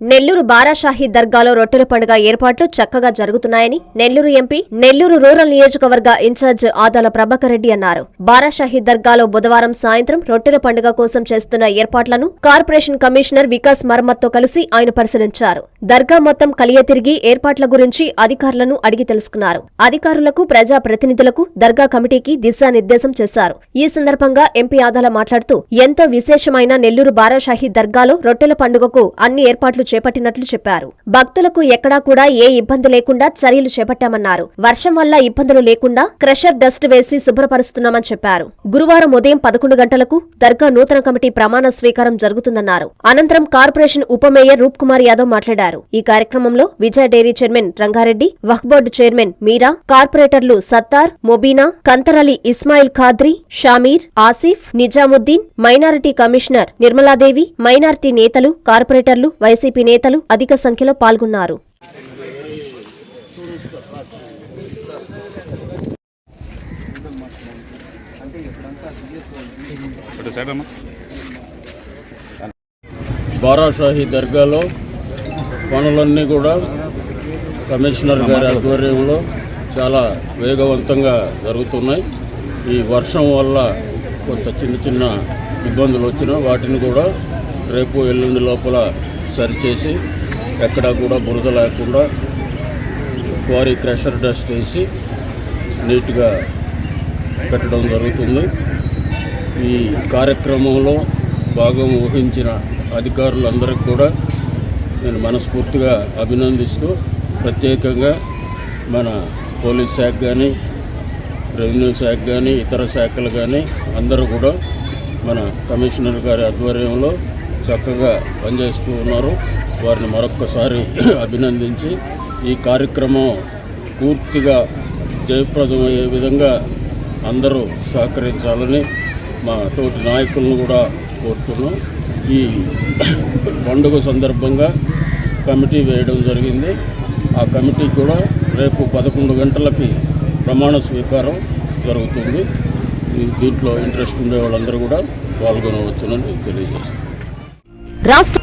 నెల్లూరు బారాషాహి దర్గాలో రొట్టెల పండుగ ఏర్పాట్లు చక్కగా జరుగుతున్నాయని నెల్లూరు ఎంపీ నెల్లూరు రూరల్ నియోజకవర్గ ఇన్ఛార్జ్ ఆదాల ప్రభాకర్ రెడ్డి అన్నారు. బారాషాహి దర్గాలో బుధవారం సాయంత్రం రొట్టెల పండుగ కోసం చేస్తున్న ఏర్పాట్లను కార్పొరేషన్ కమిషనర్ వికాస్ మర్మత్తో కలిసి ఆయన పరిశీలించారు. దర్గా మొత్తం కలియ తిరిగి ఏర్పాట్ల గురించి అధికారులను అడిగి తెలుసుకున్నారు. అధికారులకు ప్రజా ప్రతినిధులకు దర్గా కమిటీకి దిశానిర్దేశం చేశారు. ఈ సందర్భంగా ఎంపీ ఆదాల మాట్లాడుతూ ఎంతో విశేషమైన నెల్లూరు బారాషాహి దర్గాలో రొట్టెల పండుగకు అన్ని ఏర్పాట్లు చేపట్టినట్లు చెప్పారు. భక్తులకు ఎక్కడా కూడా ఏ ఇబ్బంది లేకుండా చర్యలు చేపట్టామన్నారు. వర్షం వల్ల ఇబ్బందులు లేకుండా క్రషర్ డస్ట్ వేసి శుభ్రపరుస్తున్నామని చెప్పారు. గురువారం ఉదయం పదకొండు గంటలకు దర్గా నూతన కమిటీ ప్రమాణ స్వీకారం జరుగుతుందన్నారు. అనంతరం కార్పొరేషన్ ఉప మేయర్ రూప్ కుమార్ యాదవ్ మాట్లాడారు. ఈ కార్యక్రమంలో Vijaya dairy chairman Rangareddy Waqf board chairman Meera కార్పొరేటర్లు Sattar Mobina కంతరలి Ismail Khadri Shamir Asif Nizamuddin minority commissioner Nirmaladevi minority నేతలు కార్పొరేటర్లు వైసీపీ నేతలు అధిక సంఖ్యలో పాల్గొన్నారు. బారాషాహి దర్గాలో పనులన్నీ కూడా కమిషనర్ గారి ఆధ్వర్యంలో చాలా వేగవంతంగా జరుగుతున్నాయి. ఈ వర్షం వల్ల కొంత చిన్న చిన్న ఇబ్బందులు వచ్చినా వాటిని కూడా రేపు ఎల్లుండి లోపల సరిచేసి ఎక్కడా కూడా బురద లేకుండా క్వారీ క్రషర్ డస్ట్ వేసి నీట్గా పెట్టడం జరుగుతుంది. ఈ కార్యక్రమంలో భాగం వహించిన అధికారులందరికీ కూడా నేను మనస్ఫూర్తిగా అభినందిస్తూ ప్రత్యేకంగా మన పోలీస్ శాఖ కానీ రెవెన్యూ శాఖ కానీ ఇతర శాఖలు కానీ అందరూ కూడా మన కమిషనర్ గారి ఆధ్వర్యంలో చక్కగా పనిచేస్తూ ఉన్నారు. వారిని మరొక్కసారి అభినందించి ఈ కార్యక్రమం పూర్తిగా జయప్రదమయ్యే విధంగా అందరూ సహకరించాలని మా తోటి నాయకులను కూడా కోరుతున్నాం. ఈ పండుగ సందర్భంగా కమిటీ వేయడం జరిగింది. ఆ కమిటీ కూడా రేపు పదకొండు గంటలకి ప్రమాణ స్వీకారం జరుగుతుంది. దీంట్లో ఇంట్రెస్ట్ ఉండే వాళ్ళందరూ కూడా పాల్గొనవచ్చునని తెలియజేస్తాను రాష్ట్ర